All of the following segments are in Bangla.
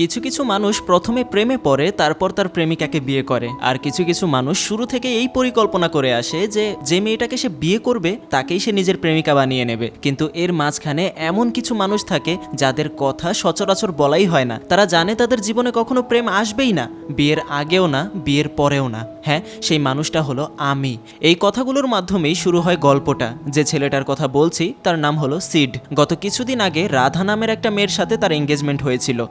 কিছু কিছু মানুষ প্রথমে প্রেমে পড়ে, তারপর তার প্রেমিকাকে বিয়ে করে। আর কিছু কিছু মানুষ শুরু থেকে এই পরিকল্পনা করে আসে যে যে মেয়েটাকে সে বিয়ে করবে, তাকেই সে নিজের প্রেমিকা বানিয়ে নেবে। কিন্তু এর মাঝখানে এমন কিছু মানুষ থাকে, যাদের কথা সচরাচর বলাই হয় না। তারা জানে তাদের জীবনে কখনো প্রেম আসবেই না। বিয়ের আগেও না, বিয়ের পরেও না। হ্যাঁ সেই মানুষটা হলো আমি। এই কথাগুলোর মাধ্যমেই শুরু হয় গল্পটা। যে ছেলেটার কথা বলছি, তার নাম হলো সিড। গত কিছুদিন আগে রাধা নামের একটা মেয়ের সাথে তার এঙ্গেজমেন্ট হয়েছিল।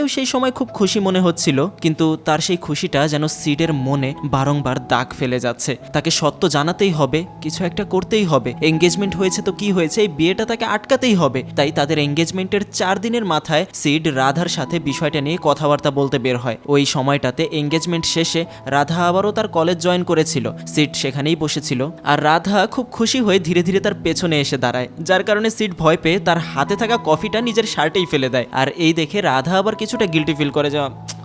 মেয়েটাকেও সেই সময় খুব খুশি মনে হচ্ছিল, কিন্তু তার সেই খুশিটা যেন সিডের মনে বারংবার দাগ ফেলে যাচ্ছে। তাকে সত্য জানাতেই হবে, কিছু একটা করতেই হবে। এঙ্গেজমেন্ট হয়েছে তো কি হয়েছে, এই বিয়েটা তাকে আটকাতেই হবে। তাই তাদের এঙ্গেজমেন্টের চার দিনের মাথায় সিড রাধার সাথে বিষয়টা নিয়ে কথাবার্তা বলতে বের হয়। ওই সময়টাতে এঙ্গেজমেন্ট শেষে রাধা আবারও তার কলেজ জয়েন করেছিল। সিড সেখানেই বসেছিল। আর রাধা খুব খুশি হয়ে ধীরে ধীরে তার পেছনে এসে দাঁড়ায়। যার কারণে সিড ভয় পেয়ে তার হাতে থাকা কফিটা নিজের শার্টেই ফেলে দেয়। আর এই দেখে রাধা আবার কিছুটা গিল্টি ফিল করে যা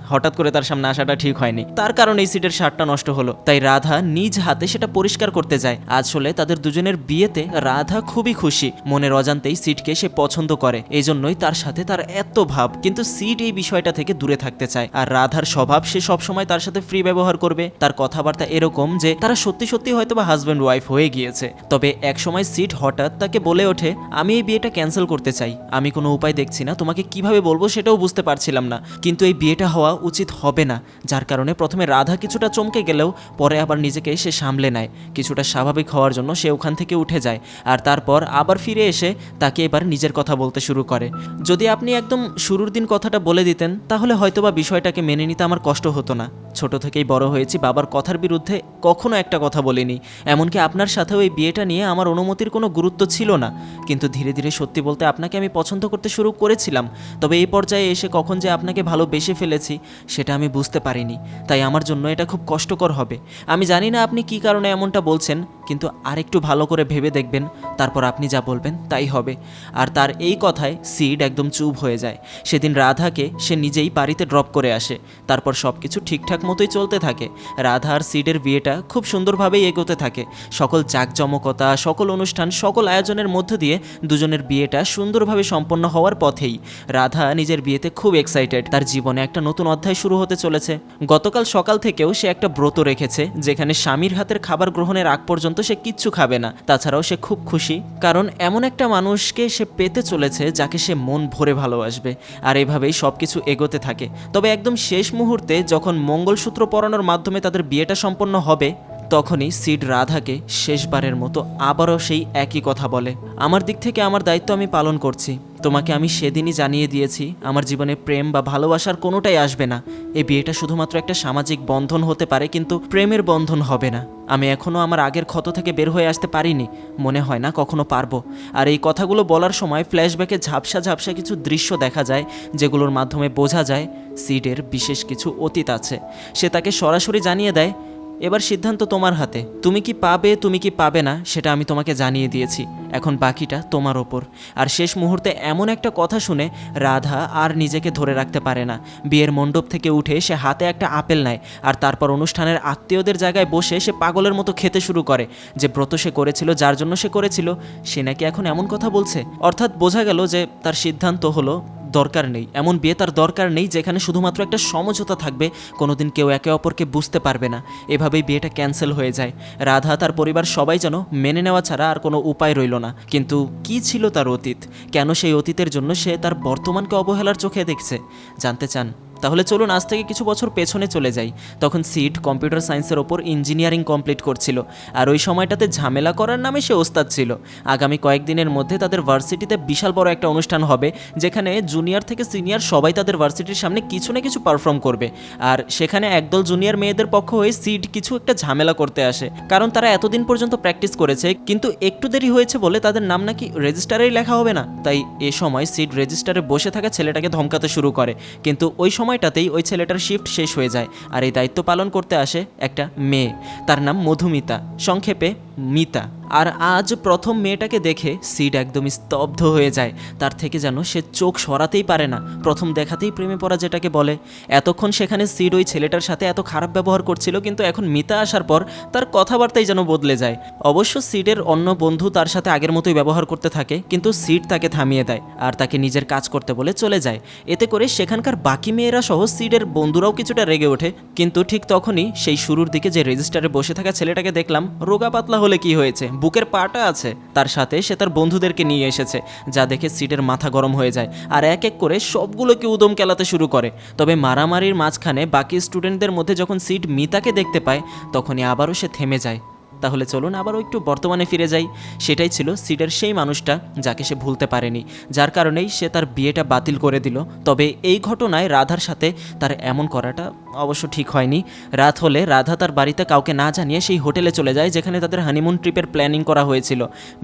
হঠাৎ করে তার সামনে আসাটা ঠিক হয়নি। তার কারণে এই সিটের শার্টটা নষ্ট হলো। তাই রাধা নিজ হাতে সেটা পরিষ্কার করতে যায়। আসলে তাদের দুজনের বিয়েতে রাধা খুবই খুশি। মনের অজান্তেই সিটকে সে পছন্দ করে। এই জন্যই তার সাথে তার এত ভাব। কিন্তু সিট এই বিষয়টা থেকে দূরে থাকতে চায়। আর রাধার স্বভাব সে সবসময় তার সাথে ফ্রি ব্যবহার করবে। তার কথাবার্তা এরকম যে তারা সত্যি সত্যি হয়তো বা হাজব্যান্ড ওয়াইফ হয়ে গিয়েছে। তবে একসময় সিট হঠাৎ তাকে বলে ওঠে, আমি এই বিয়েটা ক্যান্সেল করতে চাই। আমি কোনো উপায় দেখছি না। তোমাকে কীভাবে বলব সেটাও বুঝতে পারছিলাম না। কিন্তু এই বিয়েটা হওয়া উচিত হবে না, যার কারণে প্রথমে রাধা কিছুটা চমকে গেলেও পরে আবার নিজেকে সে সামলে নেয়। কিছুটা স্বাভাবিক হওয়ার জন্য সে ওখান থেকে উঠে যায় আর তারপর আবার ফিরে এসে তাকে এবার নিজের কথা বলতে শুরু করে। যদি আপনি একদম শুরুর দিন কথাটা বলে দিতেন, তাহলে হয়তোবা বিষয়টাকে মেনে নিতে আমার কষ্ট হতো না। ছোট থেকেই বড় হয়েছি, বাবার কথার বিরুদ্ধে কখনো একটা কথা বলিনি। এমনকি আপনার সাথেও এই বিয়েটা নিয়ে আমার অনুমতির কোনো গুরুত্ব ছিল না। কিন্তু ধীরে ধীরে সত্যি বলতে আপনাকে আমি পছন্দ করতে শুরু করেছিলাম। তবে এই পর্যায়ে এসে কখন যে আপনাকে ভালোবেসে ফেলেছি, সেটা আমি বুঝতে পারিনি। তাই আমার জন্য এটা খুব কষ্টকর হবে। আমি জানি না আপনি কি কারণে এমনটা বলছেন কিন্তু আরেকটু ভালো করে ভেবে দেখবেন, তারপর আপনি যা বলবেন তাই হবে। আর তার এই কথায় সিড একদম চুপ হয়ে যায়। সেদিন রাধাকে সে নিজেই বাড়িতে ড্রপ করে আসে। তারপর সব কিছু ঠিকঠাক মতোই চলতে থাকে। রাধা আর সিডের বিয়েটা খুব সুন্দরভাবেই এগোতে থাকে। সকল জাঁকজমকতা, সকল অনুষ্ঠান, সকল আয়োজনের মধ্য দিয়ে দুজনের বিয়েটা সুন্দরভাবে সম্পন্ন হওয়ার পথেই রাধা নিজের বিয়েতে খুব এক্সাইটেড তার জীবনে একটা নতুন অধ্যায় শুরু হতে চলেছে। গতকাল সকাল থেকেও সে একটা ব্রত রেখেছে, যেখানে স্বামীর হাতের খাবার গ্রহণের আগ পর্যন্ত সে কিচ্ছু খাবে না। তাছাড়াও সে খুব খুশি, কারণ এমন একটা মানুষকে সে পেতে চলেছে যাকে সে মন ভরে ভালোবাসবে, আর এভাবেই সব কিছু এগোতে থাকে। তবে একদম শেষ মুহূর্তে যখন মঙ্গলসূত্র পরানোর মাধ্যমে তাদের বিয়েটা সম্পন্ন হবে তখনই সিড রাধাকে শেষবারের মতো আবারও সেই একই কথা বলে, আমার দিক থেকে আমার দায়িত্ব আমি পালন করছি। তোমাকে আমি সেদিনই জানিয়ে দিয়েছি, আমার জীবনে প্রেম বা ভালোবাসার কোনোটাই আসবে না। এই বিয়েটা শুধুমাত্র একটা সামাজিক বন্ধন হতে পারে, কিন্তু প্রেমের বন্ধন হবে না। আমি এখনও আমার আগের ক্ষত থেকে বের হয়ে আসতে পারিনি। মনে হয় না কখনো পারব। আর এই কথাগুলো বলার সময় ফ্ল্যাশব্যাকে ঝাপসা ঝাপসা কিছু দৃশ্য দেখা যায়, যেগুলোর মাধ্যমে বোঝা যায় সিডের বিশেষ কিছু অতীত আছে। সে তাকে সরাসরি জানিয়ে দেয় এবার সিদ্ধান্ত তোমার হাতে। তুমি কি পাবে, তুমি কি পাবে না, সেটা আমি তোমাকে জানিয়ে দিয়েছি। এখন বাকিটা তোমার ওপর। আর শেষ মুহূর্তে এমন একটা কথা শুনে রাধা আর নিজেকে ধরে রাখতে পারে না। বিয়ের মণ্ডপ থেকে উঠে সে হাতে একটা আপেল নেয়, আর তারপর অনুষ্ঠানের আত্মীয়দের জায়গায় বসে সে পাগলের মতো খেতে শুরু করে। যে ব্রত সে করেছিল, যার জন্য সে করেছিল, সে নাকি এখন এমন কথা বলছে? অর্থাৎ বোঝা গেল যে তার সিদ্ধান্ত হলো দরকার নেই। এমন বিয়ে তার দরকার নেই যেখানে শুধুমাত্র একটা সমঝোতা থাকবে, কোনোদিন কেউ একে অপরকে বুঝতে পারবে না। এভাবেই বিয়েটা ক্যান্সেল হয়ে যায়। রাধা তার পরিবার সবাই যেন মেনে নেওয়া ছাড়া আর কোনো উপায় রইল না। কিন্তু কি ছিল তার অতীত? কেন সেই অতীতের জন্য সে তার বর্তমানকে অবহেলার চোখে দেখছে? জানতে চান তাহলে চলুন আজ থেকে কিছু বছর পেছনে চলে যাই। তখন সিট কম্পিউটার সায়েন্সের ওপর ইঞ্জিনিয়ারিং কমপ্লিট করছিল। আর ওই সময়টাতে ঝামেলা করার নামে সে ওস্তাদ ছিল। আগামী কয়েকদিনের মধ্যে তাদের ভার্সিটিতে বিশাল বড় একটা অনুষ্ঠান হবে, যেখানে জুনিয়র থেকে সিনিয়র সবাই তাদের ভার্সিটির সামনে কিছু না কিছু পারফর্ম করবে। আর সেখানে একদল জুনিয়র মেয়েদের পক্ষ হয়ে সিট কিছু একটা ঝামেলা করতে আসে। কারণ তারা এতদিন পর্যন্ত প্র্যাকটিস করেছে, কিন্তু একটু দেরি হয়েছে বলে তাদের নাম নাকি রেজিস্টারেই লেখা হবে না। তাই এ সময় সিট রেজিস্টারে বসে থাকা ছেলেটাকে ধমকাতে শুরু করে। কিন্তু ওই সময়টাতেই ওই ছেলেটার শিফট শেষ হয়ে যায় আর এই দায়িত্ব পালন করতে আসে একটা মেয়ে। তার নাম মধুমিতা। সংক্ষেপে মিতা। আর আজ প্রথম মেয়েটাকে দেখে সিড একদমই স্তব্ধ হয়ে যায়। তার থেকে যেন সে চোখ সরাতেই পারে না। প্রথম দেখাতেই প্রেমে পড়া যেটাকে বলে। এতক্ষণ সেখানে সিড ওই ছেলেটার সাথে এত খারাপ ব্যবহার করছিল, কিন্তু এখন মিতা আসার পর তার কথাবার্তাই যেন বদলে যায়। অবশ্য সিডের অন্য বন্ধু তার সাথে আগের মতোই ব্যবহার করতে থাকে, কিন্তু সিড তাকে থামিয়ে দেয় আর তাকে নিজের কাজ করতে বলে চলে যায়। এতে করে সেখানকার বাকি মেয়েরা সহ সিডের বন্ধুরাও কিছুটা রেগে ওঠে, কিন্তু ঠিক তখনই সেই শুরুর দিকে যে রেজিস্টারে বসে থাকা ছেলেটাকে দেখলাম রোগা পাতলা হলে কি হয়েছে? বুকের পাটা আছে। তার সাথে সে তার বন্ধুদেরকে নিয়ে এসেছে, যা দেখে সিটের মাথা গরম হয়ে যায় আর এক এক করে সবগুলোকে উদম কেলাতে শুরু করে। তবে মারামারির মাঝখানে বাকি স্টুডেন্টদের মধ্যে যখন সিট মিতাকে দেখতে পায়, তখনই আবারও সে থেমে যায়। তাহলে চলুন আবারও একটু বর্তমানে ফিরে যাই। সেটাই ছিল সিডের সেই মানুষটা যাকে সে ভুলতে পারেনি, যার কারণেই সে তার বিয়েটা বাতিল করে দিল। তবে এই ঘটনায় রাধার সাথে তার এমন করাটা অবশ্য ঠিক হয়নি। রাত হলে রাধা তার বাড়িতে কাউকে না জানিয়ে সেই হোটেলে চলে যায়, যেখানে তাদের হানিমুন ট্রিপের প্ল্যানিং করা হয়েছিল।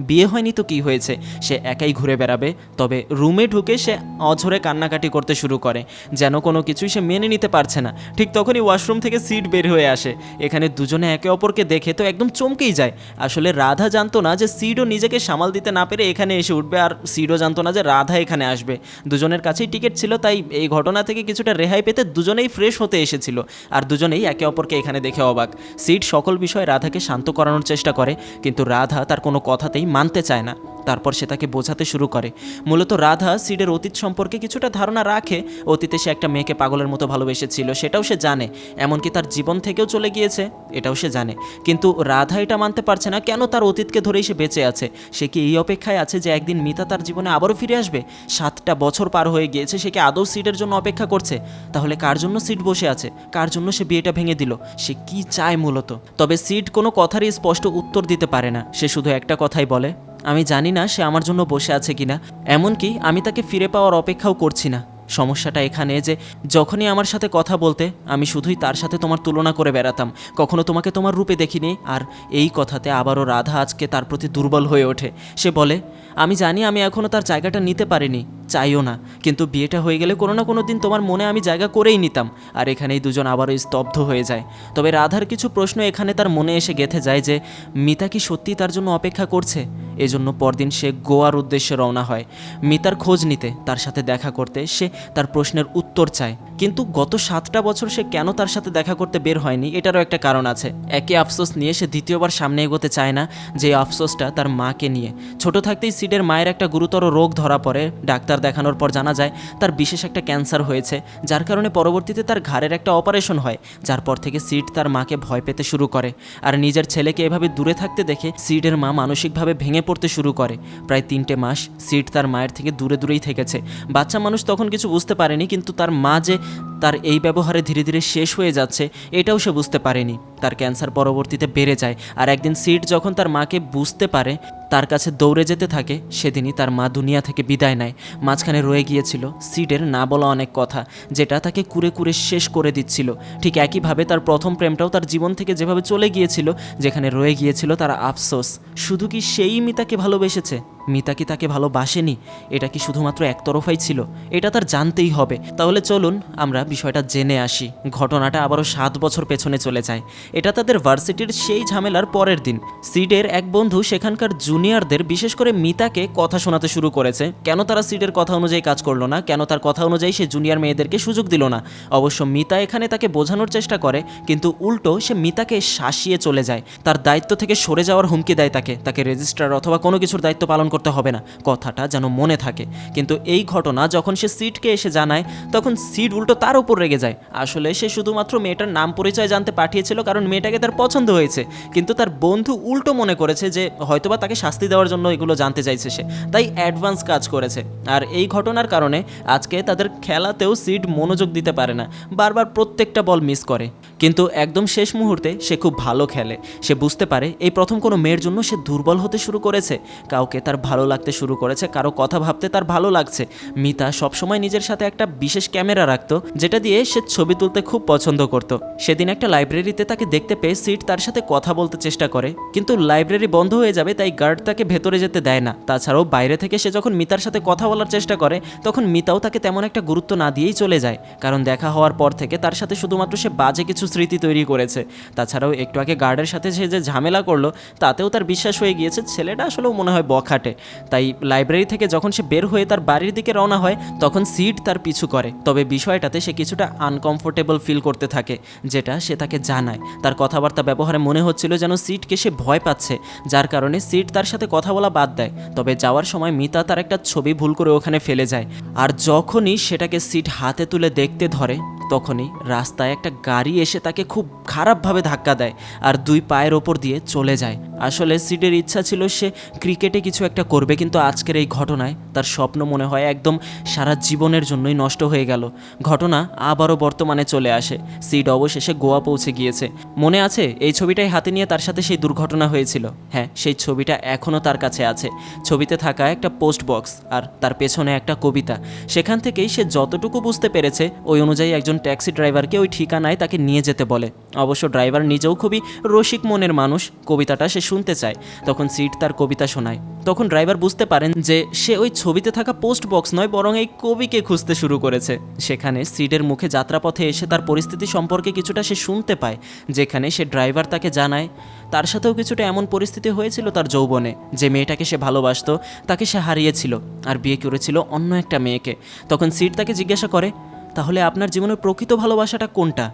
বিয়ে হয়নি তো কি হয়েছে? সে একাই ঘুরে বেড়াবে। তবে রুমে ঢুকে সে অঝরে কান্নাকাটি করতে শুরু করে। যেন কোনো কিছুই সে মেনে নিতে পারছে না। ঠিক তখনই ওয়াশরুম থেকে সিট বের হয়ে আসে। এখানে দুজনে একে অপরকে দেখে তো একদম চমকেই যায়। আসলে রাধা জানতো না যে সিডও নিজেকে সামাল দিতে না পেরে এখানে এসে উঠবে আর সিডও জানতো না যে রাধা এখানে আসবে। দুজনের কাছেই টিকিট ছিল, তাই এই ঘটনা থেকে কিছুটা রেহাই পেতে দুজনেই ফ্রেশ হতে এসেছিল আর দুজনেই একে অপরকে এখানে দেখে অবাক। সিড সকল বিষয়ে রাধাকে শান্ত করানোর চেষ্টা করে, কিন্তু রাধা তার কোনো কথাতেই মানতে চায় না। তারপর সে তাকে বোঝাতে শুরু করে। মূলত রাধা সিডের অতীত সম্পর্কে কিছুটা ধারণা রাখে, অতীতে সে একটা মেয়েকে পাগলের মতো ভালোবেসেছিল, সেটাও সে জানে। এমনকি তার জীবন থেকেও চলে গিয়েছে, এটাও সে জানে। কিন্তু রাধা এটা মানতে পারছে না, কেন তার অতীতকে ধরেই সে বেঁচে আছে? সে কি এই অপেক্ষায় আছে যে একদিন মিতা তার জীবনে আবারও ফিরে আসবে? সাতটা বছর পার হয়ে গিয়েছে, সে কি আদৌ সিটের জন্য অপেক্ষা করছে? তাহলে কার জন্য সিট বসে আছে? কার জন্য সে বিয়েটা ভেঙে দিল? সে কি চায় মূলত? তবে সিট কোনো কথারই স্পষ্ট উত্তর দিতে পারে না, সে শুধু একটা কথাই বলে আমি জানি না সে আমার জন্য বসে আছে কিনা। এমনকি আমি তাকে ফিরে পাওয়ার অপেক্ষাও করছি না। সমস্যাটা এখানে যে, যখনই আমার সাথে কথা বলতে, আমি শুধুই তার সাথে তোমার তুলনা করে বেড়াতাম। কখনো তোমাকে তোমার রূপে দেখিনি, আর এই কথাতে আবারও রাধা আজকে তার প্রতি দুর্বল হয়ে ওঠে। সে বলে আমি জানি আমি এখনও তার জায়গাটা নিতে পারিনি, চাইও না। কিন্তু বিয়েটা হয়ে গেলে কোনো না কোনো দিন তোমার মনে আমি জায়গা করেই নিতাম, আর এখানেই দুজন আবারও স্তব্ধ হয়ে যায়। তবে রাধার কিছু প্রশ্ন এখানে তার মনে এসে গেথে যায় যে, মিতা কি সত্যিই তার জন্য অপেক্ষা করছে? এজন্য পরদিন সে গোয়ার উদ্দেশ্যে রওনা হয়। মিতার খোঁজ নিতে, তার সাথে দেখা করতে সে তার প্রশ্নের উত্তর চায়। কিন্তু গত সাতটা বছর সে কেন তার সাথে দেখা করতে বের হয়নি, এটারও একটা কারণ আছে। একে আফসোস নিয়ে সে দ্বিতীয়বার সামনে এগোতে চায় না যে, আফসোসটা তার মাকে নিয়ে। ছোট থাকতেই সিডের মায়ের একটা গুরুতর রোগ ধরা পড়ে। ডাক্তার দেখানোর পর জানা যায়, তার বিশেষ একটা ক্যান্সার হয়েছে, যার কারণে পরবর্তীতে তার ঘাড়ের একটা অপারেশন হয়, যার পর থেকে সিড তার মাকে ভয় পেতে শুরু করে। আর নিজের ছেলেকে এভাবে দূরে থাকতে দেখে সিডের মা মানসিকভাবে ভেঙে পড়তে শুরু করে। প্রায় তিনটে মাস সিড তার মায়ের থেকে দূরে দূরেই থেকেছে। বাচ্চা মানুষ তখন কিছু বুঝতে পারেনি, কিন্তু তার মা যে তার এই ব্যবহারে ধীরে ধীরে শেষ হয়ে যাচ্ছে, এটাও সে বুঝতে পারেনি। তার ক্যান্সার পরবর্তীতে বেড়ে যায়, আর একদিন সিড যখন তার মাকে বুঝতে পারে তার কাছে দৌড়ে যেতে থাকে, সেদিনই তার মা দুনিয়া থেকে বিদায় নেয়। মাঝখানে রয়ে গিয়েছিল সিডের না বলা অনেক কথা, যেটা তাকে কুরে কুরে শেষ করে দিচ্ছিল। ঠিক একইভাবে তার প্রথম প্রেমটাও তার জীবন থেকে যেভাবে চলে গিয়েছিল, যেখানে রয়ে গিয়েছিল তার আফসোস। শুধু কি সেই মিতাকে ভালোবেসেছে? মিতা কি তাকে ভালোবাসেনি? এটা কি শুধুমাত্র একতরফাই ছিল? এটা তার জানতেই হবে। তাহলে চলুন আমরা বিষয়টা জেনে আসি। ঘটনাটা আবারও সাত বছর পেছনে চলে যায়। এটা তাদের ভার্সিটির সেই ঝামেলার পরের দিন। সিডের এক বন্ধু সেখানকার জুনিয়রদের বিশেষ করে মিতাকে কথা শোনাতে শুরু করেছে। কেন তারা সিডের কথা অনুযায়ী কাজ করল না? কেন তার কথা অনুযায়ী সে জুনিয়র মেয়েদেরকে সুযোগ দিল না? অবশ্য মিতা এখানে তাকে বোঝানোর চেষ্টা করে, কিন্তু উল্টো সে মিতাকে শাসিয়ে চলে যায়। তার দায়িত্ব থেকে সরে যাওয়ার হুমকি দেয় তাকে। তাকে রেজিস্ট্রার অথবা কোনো কিছুর দায়িত্ব পালন করতে হবে না। কথাটা যেন মনে থাকে। কিন্তু এই ঘটনা যখন সে সিটকে এসে জানায়, তখন সিট উল্টো তার উপর রেগে যায়। আসলে সে শুধুমাত্র মেয়েটার নাম পরিচয় জানতে পাঠিয়েছিল কারণ মেয়েটাকে তার পছন্দ হয়েছে। কিন্তু তার বন্ধু উল্টো মনে করেছে যে হয়তোবা তাকে শাস্তি দেওয়ার জন্য এগুলো জানতে চাইছে সে। তাই অ্যাডভান্স কাজ করেছে। আর এই ঘটনার কারণে আজকে তাদের খেলাতেও সিড মনোযোগ দিতে পারে না। বারবার প্রত্যেকটা বল মিস করে। কিন্তু একদম শেষ মুহূর্তে সে খুব ভালো খেলে। সে বুঝতে পারে এই প্রথম কোনো মেয়ের জন্য সে দুর্বল হতে শুরু করেছে। কাউকে তার ভালো লাগতে শুরু করেছে, কারও কথা ভাবতে তার ভালো লাগছে। মিতা সবসময় নিজের সাথে একটা বিশেষ ক্যামেরা রাখতো, যেটা দিয়ে সে ছবি তুলতে খুব পছন্দ করত। সেদিন একটা লাইব্রেরিতে তাকে দেখতে পেয়ে সিট তার সাথে কথা বলতে চেষ্টা করে, কিন্তু লাইব্রেরি বন্ধ হয়ে যাবে তাই গার্ড তাকে ভেতরে যেতে দেয় না। তাছাড়াও বাইরে থেকে সে যখন মিতার সাথে কথা বলার চেষ্টা করে, তখন মিতাও তাকে তেমন একটা গুরুত্ব না দিয়েই চলে যায়। কারণ দেখা হওয়ার পর থেকে তার সাথে শুধুমাত্র সে বাজে কিছু স্মৃতি তৈরি করেছে। তাছাড়াও একটু আগে গার্ডের সাথে সে যে ঝামেলা করল, তাতেও তার বিশ্বাস হয়ে গিয়েছে, ছেলেটা আসলেও মনে হয় বখাটে। তাই লাইব্রেরি থেকে যখন সে বের হয়ে তার বাড়ির দিকে রওনা হয়, তখন সিট তার পিছু করে। তবে বিষয়টাতে সে কিছুটা আনকমফোর্টেবল ফিল করতে থাকে, যেটা সে তাকে জানায়। তার কথাবার্তা ব্যবহারে মনে হচ্ছিল যেন সিটকে সে ভয় পাচ্ছে, যার কারণে সিট তার সাথে কথা বলা বাদ দেয়। তবে যাওয়ার সময় মিতা তার একটা ছবি ভুল করে ওখানে ফেলে যায়। আর যখনই সেটাকে সিট হাতে তুলে দেখতে ধরে তখনই রাস্তায় একটা গাড়ি এসে তাকে খুব খারাপভাবে ধাক্কা দেয় আর দুই পায়ের ওপর দিয়ে চলে যায়। আসলে সিডের ইচ্ছা ছিল সে ক্রিকেটে কিছু একটা করবে, কিন্তু আজকের এই ঘটনায় তার স্বপ্ন মনে হয় একদম সারা জীবনের জন্যই নষ্ট হয়ে গেল। ঘটনা আবারও বর্তমানে চলে আসে। সিড অবশেষে গোয়া পৌঁছে গিয়েছে। মনে আছে, এই ছবিটাই হাতে নিয়ে তার সাথে সেই দুর্ঘটনা হয়েছিল। হ্যাঁ সেই ছবিটা এখনও তার কাছে আছে। ছবিতে থাকা একটা পোস্ট বক্স আর তার পেছনে একটা কবিতা। সেখান থেকেই সে যতটুকু বুঝতে পেরেছে, ওই অনুযায়ী একজন ট্যাক্সি ড্রাইভারকে ওই ঠিকানায় তাকে নিয়ে যেতে বলে। অবশ্য ড্রাইভার নিজেও খুবই রসিক মনের মানুষ, কবিতাটা সে শুনতে চায়, তখন সিট তার কবিতা শোনায়। তখন ড্রাইভার বুঝতে পারেন যে সে ওই ছবিতে থাকা পোস্ট বক্স নয়, বরং এই কবিকে খুঁজতে শুরু করেছে। সেখানে সিডের মুখে যাত্রাপথে এসে তার পরিস্থিতি সম্পর্কে কিছুটা সে শুনতে পায়, যেখানে সে ড্রাইভার তাকে জানায়, তার সাথেও কিছুটা এমন পরিস্থিতি হয়েছিল তার যৌবনে, যে মেয়েটাকে সে ভালোবাসতো, তাকে সে হারিয়েছিল, আর বিয়ে করেছিল অন্য একটা মেয়েকে। তখন সিট তাকে জিজ্ঞাসা করে তাহলে আপনার জীবনের প্রকৃত ভালোবাসাটা কোনটা?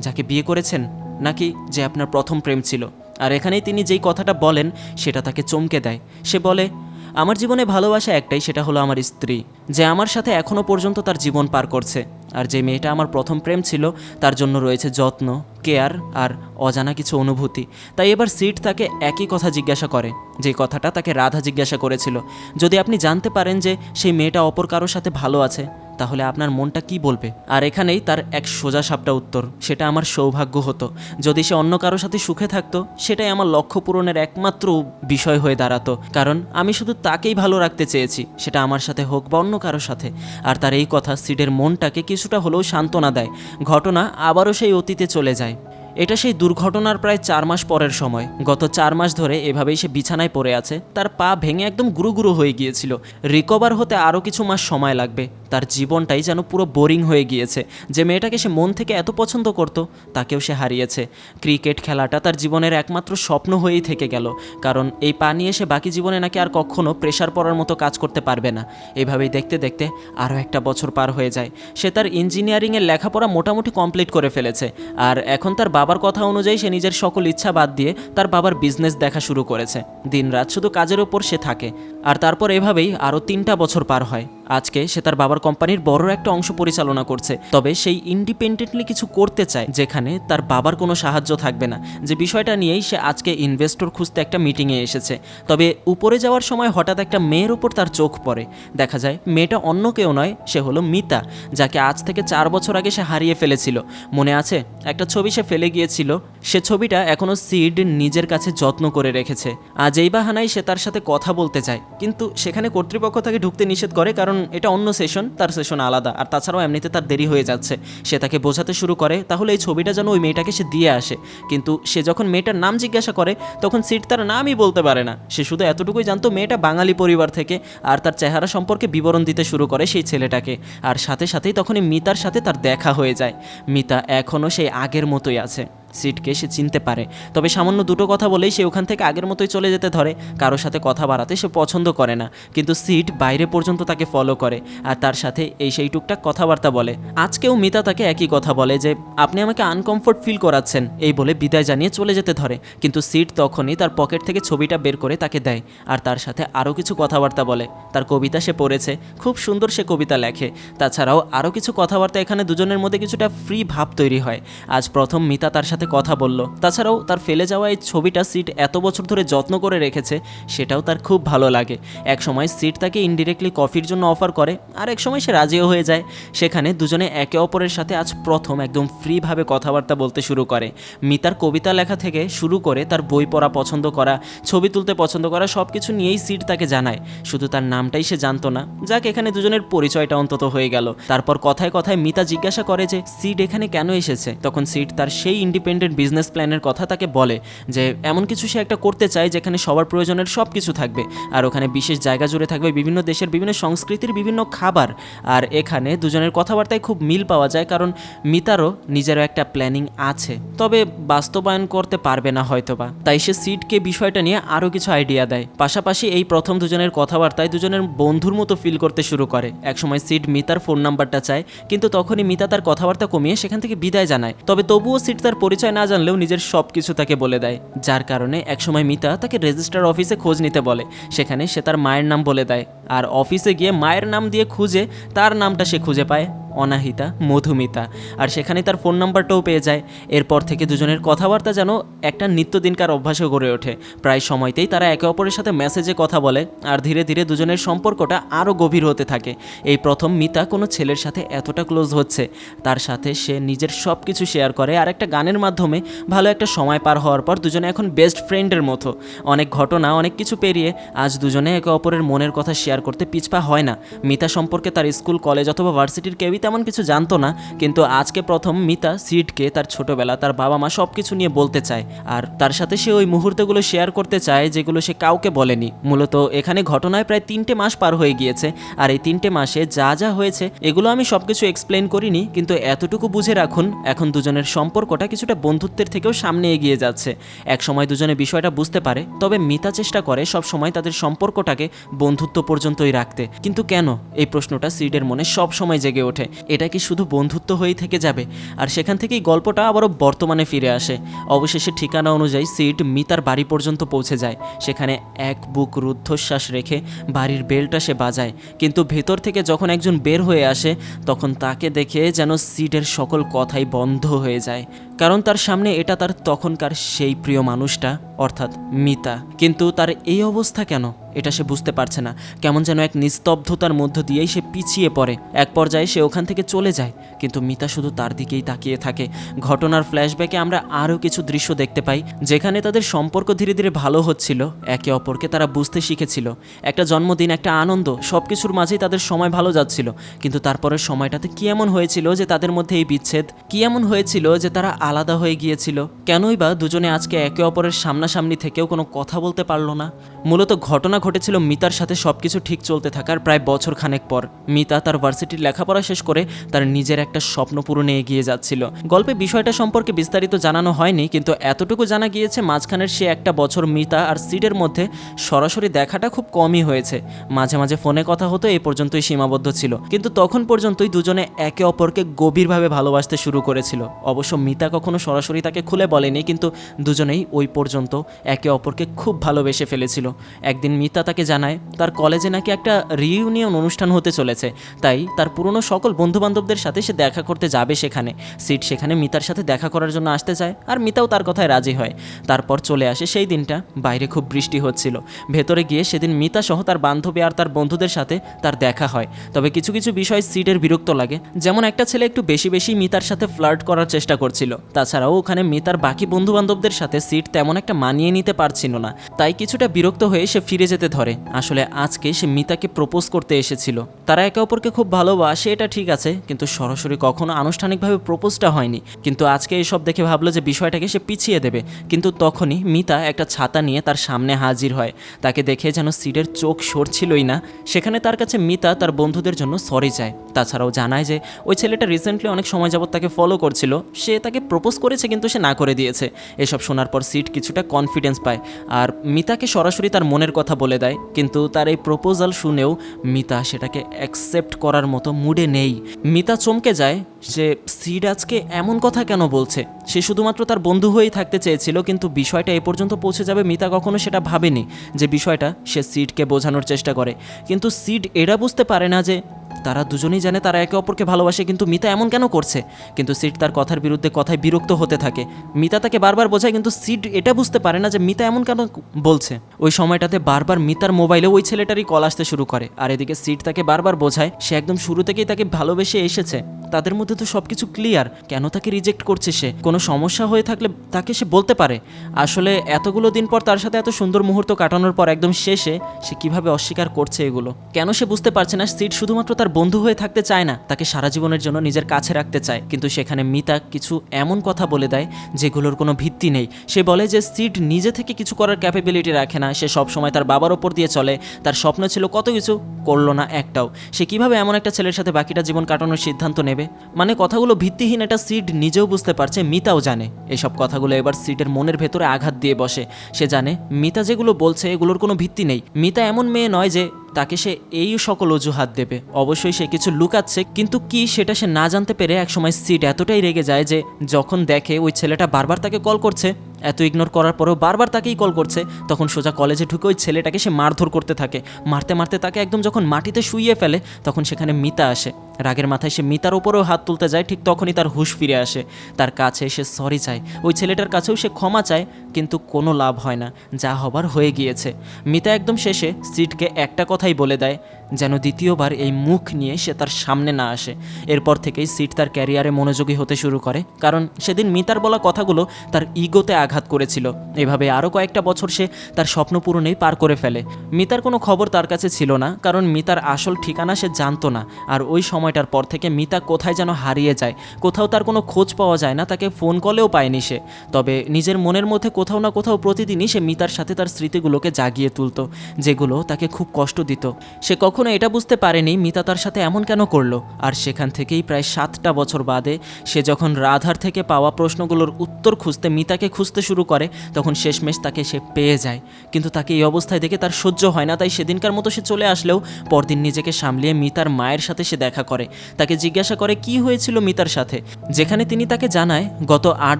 যাকে বিয়ে করেছেন, নাকি যে আপনার প্রথম প্রেম ছিল? আর এখানেই তিনি যেই কথাটা বলেন, সেটা তাকে চমকে দেয়। সে বলে, আমার জীবনে ভালোবাসা একটাই, সেটা হলো আমার স্ত্রী, যে আমার সাথে এখনও পর্যন্ত তার জীবন পার করছে। আর যে মেয়েটা আমার প্রথম প্রেম ছিল, তার জন্য রয়েছে যত্ন, কেয়ার আর অজানা কিছু অনুভূতি। তাই এবার সিট তাকে একই কথা জিজ্ঞাসা করে, যে কথাটা তাকে রাধা জিজ্ঞাসা করেছিল। যদি আপনি জানতে পারেন যে সেই মেয়েটা অপর কারোর সাথে ভালো আছে তাহলে আপনার মনটা কি বলবে? আর এখানেই তার এক সোজা সাপটা উত্তর। সেটা আমার সৌভাগ্য হতো। যদি সে অন্য কারোর সাথে সুখে থাকতো, সেটাই আমার লক্ষ্য পূরণের একমাত্র বিষয় হয়ে দাঁড়াতো। কারণ আমি শুধু তাকেই ভালো রাখতে চেয়েছি, সেটা আমার সাথে হোক বা অন্য কারোর সাথে। আর তার এই কথা সিডের মনটাকে কিছুটা হলেও সান্ত্বনা দেয়। ঘটনা আবারও সেই অতীতে চলে যায়। এটা সেই দুর্ঘটনার প্রায় চার মাস পরের সময়। গত চার মাস ধরে এভাবেই সে বিছানায় পড়ে আছে। তার পা ভেঙে একদম গুরু গুরু হয়ে গিয়েছিল। রিকভার হতে আরও কিছু মাস সময় লাগবে। তার জীবনটাই যেন পুরো বোরিং হয়ে গিয়েছে। যে মেয়েটাকে সে মন থেকে এত পছন্দ করত, তাকেও সে হারিয়েছে। ক্রিকেট খেলাটা তার জীবনের একমাত্র স্বপ্ন হয়েই থেকে গেল। কারণ এই পা নিয়ে সে বাকি জীবনে নাকি আর কখনো প্রেশার পড়ার মতো কাজ করতে পারবে না। এভাবেই দেখতে দেখতে আরও একটা বছর পার হয়ে যায়। সে তার ইঞ্জিনিয়ারিংয়ের লেখাপড়া মোটামুটি কমপ্লিট করে ফেলেছে। আর এখন তার বাবার কথা অনুযায়ী সে নিজের সকল ইচ্ছা বাদ দিয়ে তার বাবার বিজনেস দেখা শুরু করেছে। দিনরাত শুধু কাজের ওপর সে থাকে। আর তারপর এভাবেই আরও তিনটা বছর পার হয়। আজকে সে তার বাবার কোম্পানির বড় একটা অংশ পরিচালনা করছে। তবে সেই ইন্ডিপেন্ডেন্টলি কিছু করতে চায়, যেখানে তার বাবার কোনো সাহায্য থাকবে না। যে বিষয়টা নিয়েই সে আজকে ইনভেস্টর খুঁজতে একটা মিটিংয়ে এসেছে। তবে উপরে যাওয়ার সময় হঠাৎ একটা মেয়ের ওপর তার চোখ পড়ে। দেখা যায়, মেয়েটা অন্য কেউ নয়, সে হলো মিতা, যাকে আজ থেকে চার বছর আগে সে হারিয়ে ফেলেছিল। মনে আছে, একটা ছবি সে ফেলে গিয়েছিল। সে ছবিটা এখনও সিড নিজের কাছে যত্ন করে রেখেছে। আজ এই বাহানায় সে তার সাথে কথা বলতে চায়। কিন্তু সেখানে কর্তৃপক্ষ তাকে ঢুকতে নিষেধ করে, কারণ এটা অন্য সেশন তার সেশন আলাদা। আর তাছাড়াও এমনিতে তার দেরি হয়ে যাচ্ছে। সে তাকে বোঝাতে শুরু করে, তাহলে এই ছবিটা যেন ওই মেয়েটাকে সে দিয়ে আসে। কিন্তু সে যখন মেয়েটার নাম জিজ্ঞাসা করে, তখন সিট তার নামই বলতে পারে না। সে শুধু এতটুকুই জানতো মেয়েটা বাঙালি পরিবার থেকে, আর তার চেহারা সম্পর্কে বিবরণ দিতে শুরু করে সেই ছেলেটাকে। আর সাথে সাথেই তখনই মিতার সাথে তার দেখা হয়ে যায়। মিতা এখনও সেই আগের মতোই আছে। সিটকে সে চিনতে পারে। তবে সামান্য দুটো কথা বলেই সে ওখান থেকে আগের মতোই চলে যেতে ধরে। কারোর সাথে কথা বাড়াতে সে পছন্দ করে না। কিন্তু সিট বাইরে পর্যন্ত তাকে ফলো করে। আর তার সাথে এই সেই টুকটাক কথাবার্তা বলে। আজকেও মিতা তাকে একই কথা বলে যে, আপনি আমাকে আনকমফোর্ট ফিল করাচ্ছেন। এই বলে বিদায় জানিয়ে চলে যেতে ধরে। কিন্তু সিট তখনই তার পকেট থেকে ছবিটা বের করে তাকে দেয়। আর তার সাথে আরও কিছু কথাবার্তা বলে। তার কবিতা সে পড়েছে। খুব সুন্দর সে কবিতা লেখে। তাছাড়াও আরও কিছু কথাবার্তা এখানে দুজনের মধ্যে কিছুটা ফ্রি ভাব তৈরি হয়। আজ প্রথম মিতা তার সাথে সাথে কথা বলল। তাছাড়াও তার ফেলে যাওয়া এই ছবিটা সিট এত বছর ধরে যত্ন করে রেখেছে, সেটাও তার খুব ভালো লাগে। এক সময় সিট তাকে ইনডিরেক্টলি কফির জন্য অফার করে, আর এক সময় সে রাজিও হয়ে যায়। সেখানে দুজনে একে অপরের সাথে আজ প্রথম একদম ফ্রিভাবে কথাবার্তা বলতে শুরু করে। মিতার কবিতা লেখা থেকে শুরু করে তার বই পড়া পছন্দ করা, ছবি তুলতে পছন্দ করা সব কিছু নিয়েই সিট তাকে জানায়। শুধু তার নামটাই সে জানতো না। যাক, এখানে দুজনের পরিচয়টা অন্তত হয়ে গেল। তারপর কথায় কথায় মিতা জিজ্ঞাসা করে যে, সিট এখানে কেন এসেছে? তখন সিট তার সেই ইন্ডিপেন্ডেন্ট বিজনেস প্ল্যানের কথা তাকে বলে যে এমন কিছু সে একটা করতে চায় যেখানে সবার প্রয়োজনের সব কিছু থাকবে। আর ওখানে বিশেষ জায়গা জুড়ে থাকবে বিভিন্ন দেশের বিভিন্ন সংস্কৃতির বিভিন্ন খাবার। আর এখানে দুজনের কথাবার্তায় খুব মিল পাওয়া যায় কারণ মিতারও নিজেরও একটা প্ল্যানিং আছে। তবে বাস্তবায়ন করতে পারবে না হয়তোবা। তাই সে সিটকে বিষয়টা নিয়ে আরও কিছু আইডিয়া দেয়। পাশাপাশি এই প্রথম দুজনের কথাবার্তায় দুজনের বন্ধুর মতো ফিল করতে শুরু করে। একসময় সিট মিতার ফোন নাম্বারটা চায়, কিন্তু তখনই মিতা তার কথাবার্তা কমিয়ে সেখান থেকে বিদায় জানায়। তবে তবুও সিট তার পরিচয় না জানলেও নিজের সব কিছু তাকে বলে দেয়। যার কারণে একসময় মিতা তাকে রেজিস্ট্রার অফিসে খোঁজ নিতে বলে। সেখানে সে তার মায়ের নাম বলে দেয়। আর অফিসে গিয়ে মায়ের নাম দিয়ে খুঁজে তার নামটা সে খুঁজে পায়। অনাহিতা, মধুমিতা। আর সেখানে তার ফোন নাম্বারটাও পেয়ে যায়। এরপর থেকে দুজনের কথাবার্তা যেন একটা নিত্যদিনকার অভ্যাসে গড়ে ওঠে। প্রায় সময়তেই তারা একে অপরের সাথে মেসেজে কথা বলে, আর ধীরে ধীরে দুজনের সম্পর্কটা আরও গভীর হতে থাকে। এই প্রথম মিতা কোনো ছেলের সাথে এতটা ক্লোজ হচ্ছে। তার সাথে সে নিজের সব কিছু শেয়ার করে, আর একটা গানের মাধ্যমে ভালো একটা সময় পার হওয়ার পর দুজনে এখন বেস্ট ফ্রেন্ডের মতো। অনেক ঘটনা, অনেক কিছু পেরিয়ে আজ দুজনে একে অপরের মনের কথা শেয়ার করতে পিছপা হয় না। মিতা সম্পর্কে তার স্কুল কলেজ অথবা ভার্সিটির কেউই তেমন কিছু জানতো না, কিন্তু আজকে প্রথম মিতা সিডকে তার ছোটবেলা, তার বাবা মা সব কিছু নিয়ে বলতে চায়। আর তার সাথে সে ওই মুহূর্তগুলো শেয়ার করতে চায়, যেগুলো সে কাউকে বলেনি। মূলত এখানে ঘটনায় প্রায় তিনটে মাস পার হয়ে গিয়েছে, আর এই তিনটে মাসে যা যা হয়েছে, এগুলো আমি সব কিছু এক্সপ্লেন করিনি, কিন্তু এতটুকু বুঝে রাখুন, এখন দুজনের সম্পর্কটা কিছুটা বন্ধুত্বের থেকেও সামনে এগিয়ে যাচ্ছে। এক সময় দুজনে বিষয়টা বুঝতে পারে, তবে মিতা চেষ্টা করে সব সময় তাদের সম্পর্কটাকে বন্ধুত্ব পর্যন্তই রাখতে। কিন্তু কেন? এই প্রশ্নটা সিডের মনে সব সময় জেগে ওঠে। এটা কি শুধু বন্ধুত্ব হয়েই থেকে যাবে? আর সেখান থেকেই গল্পটা আবারও বর্তমানে ফিরে আসে। অবশেষে ঠিকানা অনুযায়ী সিট মিতার বাড়ি পর্যন্ত পৌঁছে যায়। সেখানে এক বুক রুদ্ধশ্বাস রেখে বাড়ির বেলটা সে বাজায়। কিন্তু ভেতর থেকে যখন একজন বের হয়ে আসে, তখন তাকে দেখে যেন সিটের সকল কথাই বন্ধ হয়ে যায়। কারণ তার সামনে এটা তার তখনকার সেই প্রিয় মানুষটা, অর্থাৎ মিতা। কিন্তু তার এই অবস্থা কেন? এটা সে বুঝতে পারছে না। কেমন যেন এক নিস্তব্ধতার মধ্য দিয়েই সে পিছিয়ে পড়ে। এক পর্যায়ে সে ওখান থেকে চলে যায়, কিন্তু মিতা শুধু তার দিকেই তাকিয়ে থাকে। ঘটনার ফ্ল্যাশব্যাকে আমরা আরও কিছু দৃশ্য দেখতে পাই, যেখানে তাদের সম্পর্ক ধীরে ধীরে ভালো হচ্ছিল, একে অপরকে তারা বুঝতে শিখেছিল। একটা জন্মদিন, একটা আনন্দ সব কিছুর মাঝেই তাদের সময় ভালো যাচ্ছিল। কিন্তু তারপরের সময়টাতে কি এমন হয়েছিল যে তাদের মধ্যে এই বিচ্ছেদ? কি এমন হয়েছিল যে তারা আলাদা হয়ে গিয়েছিল? কেনই বা দুজনে আজকে একে অপরের সামনাসামনি থেকেও কোনো কথা বলতে পারল না? মূলত ঘটনা ঘটেছিল মিতার সাথে সবকিছু ঠিক চলতে থাকার প্রায় বছর খানেক পর। মিতা তার ভার্সিটির লেখাপড়া শেষ করে তার নিজের একটা স্বপ্ন পূরণে এগিয়ে যাচ্ছিল। গল্পে বিষয়টা সম্পর্কে বিস্তারিত জানানো হয়নি, কিন্তু এতটুকু জানা গিয়েছে মাঝখানের সে একটা বছর মিতা আর সিডের মধ্যে সরাসরি দেখাটা খুব কমই হয়েছে। মাঝে মাঝে ফোনে কথা হতো এই পর্যন্তই সীমাবদ্ধ ছিল। কিন্তু তখন পর্যন্তই দুজনে একে অপরকে গভীরভাবে ভালোবাসতে শুরু করেছিল। অবশ্য মিতা কখনো সরাসরি তাকে খুলে বলেনি, কিন্তু দুজনেই ওই পর্যন্ত একে অপরকে খুব ভালোবেসে ফেলেছিল। একদিন মিতা তাকে জানায়, তার কলেজে নাকি একটা রিইউনিয়ন অনুষ্ঠান হতে চলেছে। তাই তার পুরনো সকল বন্ধুবান্ধবদের সাথে সে দেখা করতে যাবে সেখানে। সিট সেখানে মিতার সাথে দেখা করার জন্য আসতে চায়, আর মিতাও তার কথায় রাজি হয়। তারপর চলে আসে সেই দিনটা, বাইরে খুব বৃষ্টি হচ্ছিল। ভেতরে গিয়ে সেদিন মিতা সহ তার বান্ধবী আর তার বন্ধুদের সাথে তার দেখা হয়। তবে কিছু কিছু বিষয় সিটের বিরক্ত লাগে। যেমন একটা ছেলে একটু বেশি বেশি মিতার সাথে ফ্লার্ট করার চেষ্টা করছিল। তাছাড়াও ওখানে মিতার বাকি বন্ধু বান্ধবদের সাথে সিট তেমন একটা মানিয়ে নিতে পারছিল না। তাই কিছুটা বিরক্ত হয়ে সে ফিরে যেতে ধরে। আসলে আজকে সে মিতাকে প্রপোজ করতে এসেছিল। তারা একে অপরকে খুব ভালোবাসে, এটা ঠিক আছে, কিন্তু সরাসরি কখনো আনুষ্ঠানিকভাবে প্রপোজটা হয়নি। কিন্তু আজকে এসব দেখে ভাবলো যে বিষয়টাকে সে পিছিয়ে দেবে। কিন্তু তখনই মিতা একটা ছাতা নিয়ে তার সামনে হাজির হয়। তাকে দেখে যেন সিডের চোখ সরছিলই না। সেখানে তার কাছে মিতা তার বন্ধুদের জন্য সরি চায়। তাছাড়াও জানায় যে, ওই ছেলেটা রিসেন্টলি অনেক সময় যাবত তাকে ফলো করছিল। সে তাকে প্রপোজ করেছে, কিন্তু সে না করে দিয়েছে। এসব শোনার পর সিট কিছুটা কনফিডেন্স পায়। আর মিতাকে সরাসরি তার মনের কথা বলে দেয়, কিন্তু তার এই প্রপোজাল শুনেও মিতা সেটাকে অ্যাকসেপ্ট করার মতো মুডে নেই। মিতা চমকে যায় যে সিড আজকে এমন কথা কেন বলছে? সে শুধুমাত্র তার বন্ধু হয়েই থাকতে চেয়েছিল, কিন্তু বিষয়টা এ পর্যন্ত পৌঁছে যাবে মিতা কখনো সেটা ভাবেনি, যে বিষয়টা সে সিডকে বোঝানোর চেষ্টা করে। কিন্তু সিড এরা বুঝতে পারে না যে তারা দুজনেই জানে তারা একে অপরকে ভালোবাসে, কিন্তু মিতা এমন কেন করছে? কিন্তু সিড তার কথার বিরুদ্ধে কথায় বিরক্ত হতে থাকে। মিতা তাকে বারবার বোঝায়, কিন্তু সিড এটা বুঝতে পারে না যে মিতা এমন কেন বলছে। ওই সময়টাতে বারবার মিতার মোবাইলে ওই ছেলেটারই কল আসতে শুরু করে, আর এদিকে সিড তাকে বারবার বোঝায়, সে একদম শুরু থেকেই তাকে ভালোবেসে এসেছে। তাদের মধ্যে তো সব কিছু ক্লিয়ার কেন তাকে রিজেক্ট করছে সে? কোনো সমস্যা হয়ে থাকলে তাকে সে বলতে পারে। আসলে এতগুলো দিন পর তার সাথে এত সুন্দর মুহূর্ত কাটানোর পর একদম শেষে সে কীভাবে অস্বীকার করছে এগুলো? কেন সে বুঝতে পারছে না? সিট শুধুমাত্র তার বন্ধু হয়ে থাকতে চায় না, তাকে সারা জীবনের জন্য নিজের কাছে রাখতে চায়। কিন্তু সেখানে মিতা কিছু এমন কথা বলে দেয়, যেগুলোর কোনো ভিত্তি নেই। সে বলে যে, সিড নিজে থেকে কিছু করার ক্যাপাবিলিটি রাখে না। সে সব সময় তার বাবার ওপর দিয়ে চলে। তার স্বপ্ন ছিল কত কিছু করল না একটাও। সে কীভাবে এমন একটা ছেলের সাথে বাকিটা জীবন কাটানোর সিদ্ধান্ত নেবে? মানে কথাগুলো ভিত্তিহীন এটা সিড নিজেও বুঝতে পারছে, মিতাও জানে। এসব কথাগুলো এবার সিডের মনের ভেতরে আঘাত দিয়ে বসে। সে জানে, মিতা যেগুলো বলছে এগুলোর কোনো ভিত্তি নেই। মিতা এমন মেয়ে নয় যে তাকে সে এই সকল অজুহাত দেবে। অবশ্যই সে কিছু লুকাচ্ছে, কিন্তু কি সেটা সে না জানতে পেরে একসময় সিট এতটাই রেগে যায় যে যখন দেখে ওই ছেলেটা বারবার তাকে কল করছে এত ইগনোর করার পরেও বারবার তাকেই কল করছে। তখন সোজা কলেজে ঢুকে ওই ছেলেটাকে সে মারধর করতে থাকে। মারতে মারতে তাকে একদম যখন মাটিতে শুইয়ে ফেলে, তখন সেখানে মিতা আসে। রাগের মাথায় সে মিতার ওপরেও হাত তুলতে যায়, ঠিক তখনই তার হুশ ফিরে আসে। তার কাছে সে সরি চায়। ওই ছেলেটার কাছেও সে ক্ষমা চায়, কিন্তু কোনো লাভ হয় না। যা হবার হয়ে গিয়েছে। মিতা একদম শেষে সিটকে একটা কথাই বলে দেয় যেন দ্বিতীয়বার এই মুখ নিয়ে সে তার সামনে না আসে। এরপর থেকেই সিট তার ক্যারিয়ারে মনোযোগী হতে শুরু করে, কারণ সেদিন মিতার বলা কথাগুলো তার ইগোতে আঘাত করেছিল। এভাবে আরও কয়েকটা বছর সে তার স্বপ্ন পূরণেই পার করে ফেলে। মিতার কোনো খবর তার কাছে ছিল না, কারণ মিতার আসল ঠিকানা সে জানতো না, আর ওই সময়টার পর থেকে মিতা কোথায় যেন হারিয়ে যায়, কোথাও তার কোনো খোঁজ পাওয়া যায় না, তাকে ফোন কলেও পায়নি সে। তবে নিজের মনের মধ্যে কোথাও না কোথাও প্রতিদিনই সে মিতার সাথে তার স্মৃতিগুলোকে জাগিয়ে তুলতো, যেগুলো তাকে খুব কষ্ট দিত। সে কখনো এটা বুঝতে পারেনি মিতা তার সাথে এমন কেন করল। আর সেখান থেকেই প্রায় সাতটা বছর বাদে সে যখন রাধার থেকে পাওয়া প্রশ্নগুলোর উত্তর খুঁজতে মিতাকে খুঁজতে শুরু করে, তখন শেষমেশ তাকে সে পেয়ে যায়। কিন্তু তাকে এই অবস্থায় দেখে তার সহ্য হয় না, তাই সেদিনকার মতো সে চলে আসলেও পরদিন নিজেকে সামলিয়ে মিতার মায়ের সাথে সে দেখা করে। তাকে জিজ্ঞাসা করে, কি হয়েছিল মিতার সাথে? যেখানে তিনি তাকে জানায়, গত আট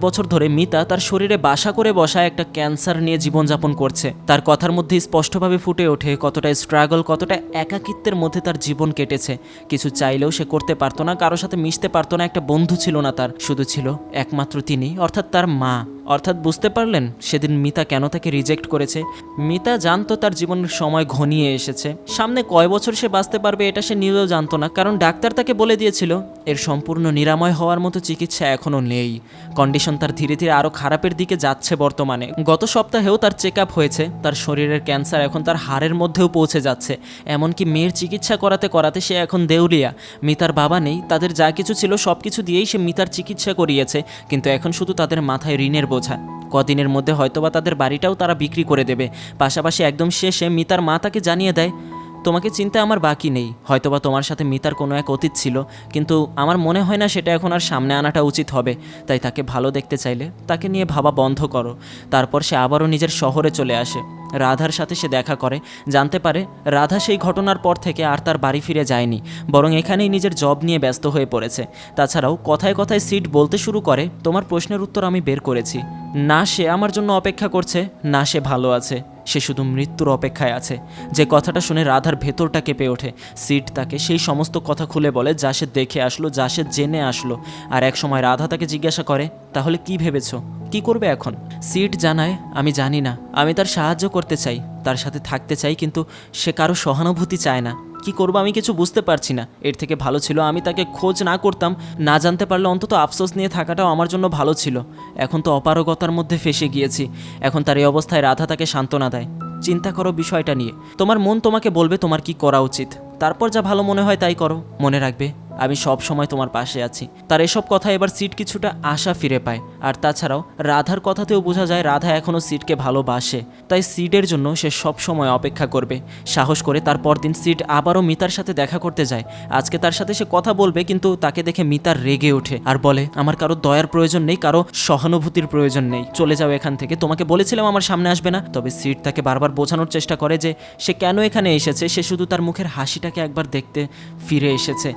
বছর ধরে মিতা তার শরীরে বাসা করে বসা একটা ক্যান্সার নিয়ে জীবনযাপন করছে। তার কথার মধ্যে স্পষ্টভাবে ফুটে ওঠে কতটা স্ট্রাগল কতটা একাকিত্বের মধ্যে তার জীবন কেটেছে। কিছু চাইলেও সে করতে পারতো না কারোর সাথে মিশতে পারতো না, একটা বন্ধু ছিল না তার, শুধু ছিল একমাত্র তিনি, অর্থাৎ তার মা। অর্থাৎ বুঝতে পারলেন, সেদিন মিতা কেন তাকে রিজেক্ট করেছে? মিতা জানতো তার জীবনের সময় ঘনিয়ে এসেছে। সামনে কয় বছর সে বাঁচতে পারবে এটা সে নিজেও জানতো না, কারণ ডাক্তার তাকে বলে দিয়েছিল, এর সম্পূর্ণ নিরাময় হওয়ার মতো চিকিৎসা এখনও নেই। কন্ডিশন তার ধীরে ধীরে আরও খারাপের দিকে যাচ্ছে বর্তমানে। গত সপ্তাহেও তার চেক হয়েছে, তার শরীরের ক্যান্সার এখন তার হাড়ের মধ্যেও পৌঁছে যাচ্ছে, এমনকি মেয়ের চিকিৎসা করাতে করাতে সে এখন দেউলিয়া। মিতার বাবা নেই, তাদের যা কিছু ছিল সব কিছু দিয়েই সে মিতার চিকিৎসা করিয়েছে, কিন্তু এখন শুধু তাদের মাথায় ঋণের বোঝা। কদিনের মধ্যে হয়তোবা তাদের বাড়িটাও তারা বিক্রি করে দেবে। পাশাপাশি একদম শেষে মিতার মা তাকে জানিয়ে দেয়, তোমাকে চিন্তা আমার বাকি নেই। হয়তোবা তোমার সাথে মিতার কোনো এক অতীত ছিল, কিন্তু আমার মনে হয় না সেটা এখন আর সামনে আনাটা উচিত হবে। তাই তাকে ভালো দেখতে চাইলে তাকে নিয়ে ভাবা বন্ধ করো। তারপর সে আবারও নিজের শহরে চলে আসে। রাধার সাথে সে দেখা করে, জানতে পারে রাধা সেই ঘটনার পর থেকে আর তার বাড়ি ফিরে যায়নি, বরং এখানেই নিজের জব নিয়ে ব্যস্ত হয়ে পড়েছে। তাছাড়াও কথায় কথায় সিট বলতে শুরু করে, তোমার প্রশ্নের উত্তর আমি বের করেছি। না সে আমার জন্য অপেক্ষা করছে, না সে ভালো আছে। সে শুধু মৃত্যুর অপেক্ষায় আছে। যে কথাটা শুনে রাধার ভেতরটা কেঁপে ওঠে। সিট তাকে সেই সমস্ত কথা খুলে বলে, যা সে দেখে আসলো, যা সে জেনে আসলো। আর এক সময় রাধা তাকে জিজ্ঞাসা করে, তাহলে কি ভেবেছো? কি করবে এখন? সিট জানায়, আমি জানি না। আমি তার সাহায্য করতে চাই, তার সাথে থাকতে চাই, কিন্তু সে কারও সহানুভূতি চায় না। কি করব আমি কিছু বুঝতে পারছি না। এর থেকে ভালো ছিল আমি তাকে খোঁজ না করতাম, না জানতে পারলে অন্তত আফসোস নিয়ে থাকাটাও আমার জন্য ভালো ছিল। এখন তো অপারগতার মধ্যে ফেসে গিয়েছি। এখন তার এই অবস্থায় রাধা তাকে সান্ত্বনা দেয়। চিন্তা করো বিষয়টা নিয়ে। তোমার মন তোমাকে বলবে তোমার কি করা উচিত। তারপর যা ভালো মনে হয় তাই করো। মনে রাখবে আমি সব সময় তোমার পাশে আছি। তার এসব কথা এবার সিট কিছুটা আশা ফিরে পায়। আর তাছাড়াও, রাধার কথাতেও বোঝা যায়, রাধা এখনও সিটকে ভালোবাসে। তাই সিডের জন্য সে সব সময় অপেক্ষা করবে। সাহস করে তার পরদিন সিট আবারও মিতার সাথে দেখা করতে যায়। আজকে তার সাথে সে কথা বলবে, কিন্তু তাকে দেখে মিতার রেগে ওঠে আর বলে, আমার কারও দয়ার প্রয়োজন নেই, কারও সহানুভূতির প্রয়োজন নেই। চলে যাও এখান থেকে। তোমাকে বলেছিলাম আমার সামনে আসবে না। তবে সিট তাকে বারবার বোঝানোর চেষ্টা করে যে, সে কেন এখানে এসেছে? সে শুধু তার মুখের হাসিটাকে একবার দেখতে ফিরে এসেছে।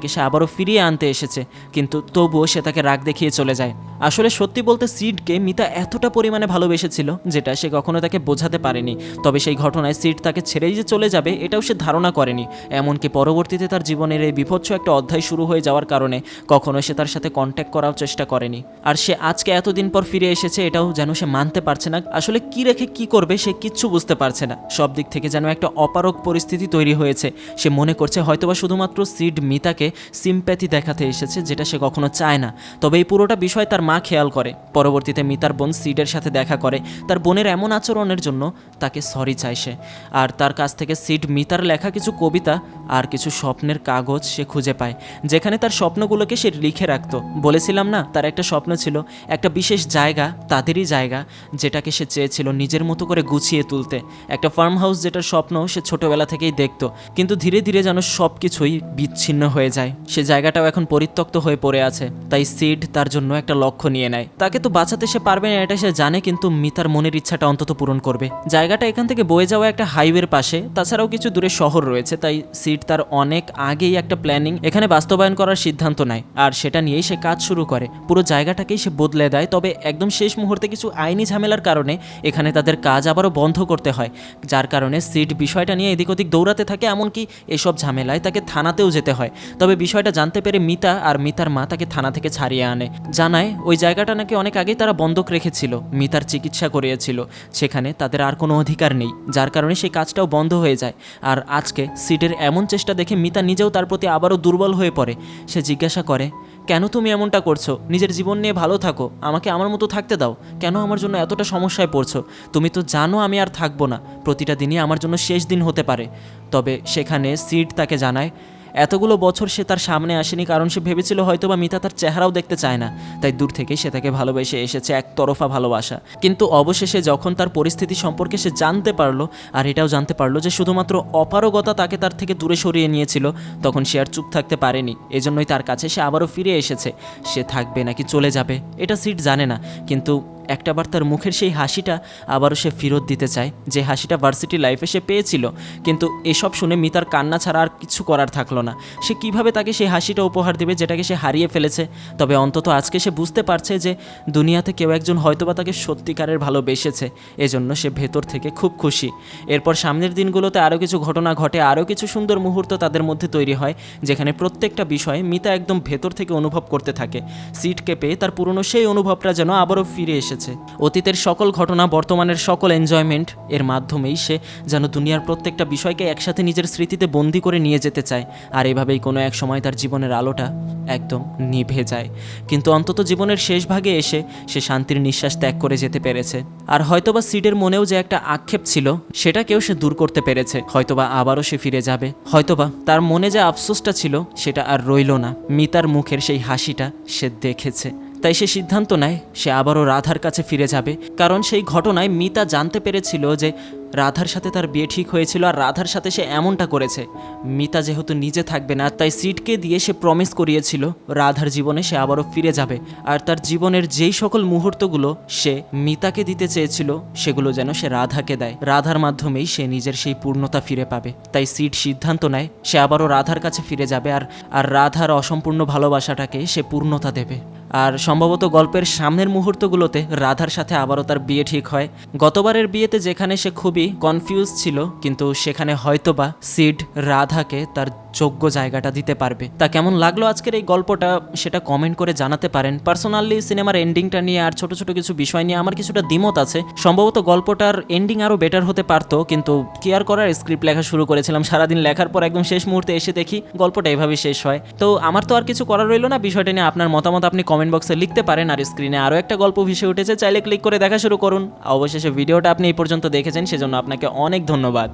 সেটাকে সে আবারও ফিরিয়ে আনতে এসেছে, কিন্তু তবুও সে তাকে রাগ দেখিয়ে চলে যায়। আসলে সত্যি বলতে সিডকে মিতা এতটা পরিমাণে ভালোবেসেছিল, যেটা সে কখনো তাকে বোঝাতে পারেনি। তবে সেই ঘটনায় সিড তাকে ছেড়েই যে চলে যাবে, এটাও সে ধারণা করেনি। এমনকি পরবর্তীতে তার জীবনের এই বিভৎস একটা অধ্যায় শুরু হয়ে যাওয়ার কারণে কখনো সে তার সাথে কন্ট্যাক্ট করার চেষ্টা করেনি। আর সে আজকে এতদিন পর ফিরে এসেছে, এটাও যেন সে মানতে পারছে না। আসলে কি রেখে কি করবে সে কিচ্ছু বুঝতে পারছে না। সব দিক থেকে যেন একটা অপারক পরিস্থিতি তৈরি হয়েছে। সে মনে করছে হয়তোবা শুধুমাত্র সিড মিতাকে সিম্প্যাথি দেখাতে এসেছে যেটা সে কখনো চায় না। তবে এই পুরোটা বিষয় তার মা খেয়াল করে। পরবর্তীতে মিতার বোন সিডের সাথে দেখা করে। তার বোনের এমন আচরণের জন্য তাকে সরি চায় সে। আর তার কাছ থেকে সিড মিতার লেখা কিছু কবিতা আর কিছু স্বপ্নের কাগজ সে খুঁজে পায়। যেখানে তার স্বপ্নগুলোকে সে লিখে রাখতো। বলেছিলাম না, তার একটা স্বপ্ন ছিল, একটা বিশেষ জায়গা, তাদেরই জায়গা, যেটাকে সে চেয়েছিল নিজের মতো করে গুছিয়ে তুলতে। একটা ফার্ম হাউস যেটার স্বপ্ন সে ছোটবেলা থেকেই দেখতো। কিন্তু ধীরে ধীরে যেন সব কিছুই বিচ্ছিন্ন হয়ে যায়। সে জায়গাটাও এখন পরিত্যক্ত হয়ে পড়ে আছে। তাই সিড তার জন্য একটা লক্ষ্য নিয়ে নেয়। তাকে তো বাঁচাতে সে পারবে না, এটা সে জানে, কিন্তু মিতার মনের ইচ্ছাটা অন্তত পূরণ করবে। জায়গাটা এখান থেকে বয়ে যাওয়া একটা হাইওয়ের পাশে। তাছাড়াও কিছু দূরে শহর রয়েছে, তাই সিড তার অনেক আগেই একটা প্ল্যানিং এখানে বাস্তবায়ন করার সিদ্ধান্ত নেয়। আর সেটা নিয়েই সে কাজ শুরু করে। পুরো জায়গাটাকেই সে বদলে দেয়, তবে একদম শেষ মুহূর্তে কিছু আইনি ঝামেলার কারণে এখানে তাদের কাজ আবারও বন্ধ করতে হয়। যার কারণে সিট বিষয়টা নিয়ে এদিক ওদিক দৌড়াতে থাকে, এমনকি এসব ঝামেলায় তাকে থানাতেও যেতে হয়। তবে বিষয়টা জানতে পেরে মিতা আর মিতার মা তাকে থানা থেকে ছাড়িয়ে আনে। জানায়, ওই জায়গাটা নাকি অনেক আগেই তারা বন্ধক রেখেছিল। মিতার চিকিৎসা করিয়েছিল। সেখানে তাদের আর কোনো অধিকার নেই, যার কারণে সেই কাজটাও বন্ধ হয়ে যায়। আর আজকে সিটের এমন চেষ্টা দেখে মিতা নিজেও তার প্রতি আবারও দুর্বল হয়ে পড়ে। সে জিজ্ঞাসা করে, কেন তুমি এমনটা করছ? নিজের জীবন নিয়ে ভালো থাকো। আমাকে আমার মতো থাকতে দাও। কেন আমার জন্য এতটা সমস্যায় পড়ছো? তুমি তো জানো আমি আর থাকব না। প্রতিটা দিনই আমার জন্য শেষ দিন হতে পারে। তবে সেখানে সিড তাকে জানায় এতগুলো বছর সে তার সামনে আসেনি কারণ সে ভেবেছিল হয়তো বা মিতা তার চেহারাও দেখতে চায় না। তাই দূর থেকেই সে তাকে ভালোবেসে এসেছে একতরফা ভালোবাসা। কিন্তু অবশেষে যখন তার পরিস্থিতি সম্পর্কে সে জানতে পারল, আর এটাও জানতে পারল যে শুধুমাত্র অপারগতা তাকে তার থেকে দূরে সরিয়ে নিয়েছিল, তখন সে আর চুপ থাকতে পারেনি। এজন্যই তার কাছে সে আবারও ফিরে এসেছে। সে থাকবে নাকি চলে যাবে, এটা সিট জানে না। কিন্তু একটাবার তার মুখের সেই হাসিটা আবারও সে ফেরত দিতে চায়। যে হাসিটা ভার্সিটি লাইফে সে পেয়েছিল। কিন্তু এসব শুনে মিতার কান্না ছাড়া আর কিছু করার থাকল না। সে কীভাবে তাকে সেই হাসিটা উপহার দেবে যেটাকে সে হারিয়ে ফেলেছে? তবে অন্তত আজকে সে বুঝতে পারছে যে দুনিয়াতে কেউ একজন হয়তোবা তাকে সত্যিকারের ভালোবেসেছে। এজন্য সে ভেতর থেকে খুব খুশি। এরপর সামনের দিনগুলোতে আরও কিছু ঘটনা ঘটে, আরও কিছু সুন্দর মুহূর্ত তাদের মধ্যে তৈরি হয়, যেখানে প্রত্যেকটা বিষয়ে মিতা একদম ভেতর থেকে অনুভব করতে থাকে। সিটকে পেয়ে তার পুরনো সেই অনুভবটা যেন আবারও ফিরে এসেছে। অতীতের সকল ঘটনা, বর্তমানের সকল এনজয়মেন্ট এর মাধ্যমেই সে যেন দুনিয়ার প্রত্যেকটা বিষয়কে একসাথে নিজের স্মৃতিতে বন্দি করে নিয়ে যেতে চায় আর এভাবেই কোনো এক সময় তার জীবনের আলোটা একদম নিভে যায়। কিন্তু অন্তত জীবনের শেষ ভাগে এসে সে শান্তির নিঃশ্বাস ত্যাগ করে যেতে পেরেছে। আর হয়তোবা সিডের মনেও যে একটা আক্ষেপ ছিল, সেটাকেও সে দূর করতে পেরেছে। হয়তোবা আবারও সে ফিরে যাবে। হয়তোবা তার মনে যে আফসোসটা ছিল, সেটা আর রইল না। মিতার মুখের সেই হাসিটা সে দেখেছে। তাই সে সিদ্ধান্ত নেয়, সে আবারও রাধার কাছে ফিরে যাবে। কারণ সেই ঘটনায় মিতা জানতে পেরেছিল যে রাধার সাথে তার বিয়ে ঠিক হয়েছিল আর রাধার সাথে সে এমনটা করেছে। মিতা যেহেতু নিজে থাকবে না, তাই সিটকে দিয়ে সে প্রমিস করিয়েছিল, রাধার জীবনে সে আবারও ফিরে যাবে। আর তার জীবনের যেই সকল মুহূর্তগুলো সে মিতাকে দিতে চেয়েছিল, সেগুলো যেন সে রাধাকে দেয়। রাধার মাধ্যমেই সে নিজের সেই পূর্ণতা ফিরে পাবে। তাই সিট সিদ্ধান্ত নেয়, সে আবারও রাধার কাছে ফিরে যাবে আর আর রাধার অসম্পূর্ণ ভালোবাসাটাকে সে পূর্ণতা দেবে। আর সম্ভবত গল্পের সামনের মুহূর্তগুলোতে রাধার সাথে আবারও তার বিয়ে ঠিক হয়। গতবারের বিয়েতে যেখানে সে খুবই কনফিউজ ছিল, কিন্তু সেখানে হয়তোবা সিড রাধাকে তার যোগ্য জায়গাটা দিতে পারবে। তা কেমন লাগল আজকের এই গল্পটা সেটা কমেন্ট করে জানাতে পারেন। পার্সোনালি সিনেমার এন্ডিংটা নিয়ে আর ছোট ছোট কিছু বিষয় নিয়ে আমার কিছুটা দ্বিমত আছে। সম্ভবত গল্পটার এন্ডিং আরও বেটার হতে পারতো, কিন্তু কেয়ার করার স্ক্রিপ্ট লেখা শুরু করেছিলাম। সারাদিন লেখার পর একদম শেষ মুহূর্তে এসে দেখি গল্পটা এভাবেই শেষ হয়। তো আমার তো আর কিছু করার রইল না। বিষয়টা নিয়ে আপনার মতামত আপনি কমেন্ট বক্সে লিখতে পারেন আর স্ক্রিনে আরও একটা গল্প ভেসে উঠেছে, চাইলে ক্লিক করে দেখা শুরু করুন। অবশেষে ভিডিওটা আপনি এই পর্যন্ত দেখেছেন, সেজন্য আপনাকে অনেক ধন্যবাদ।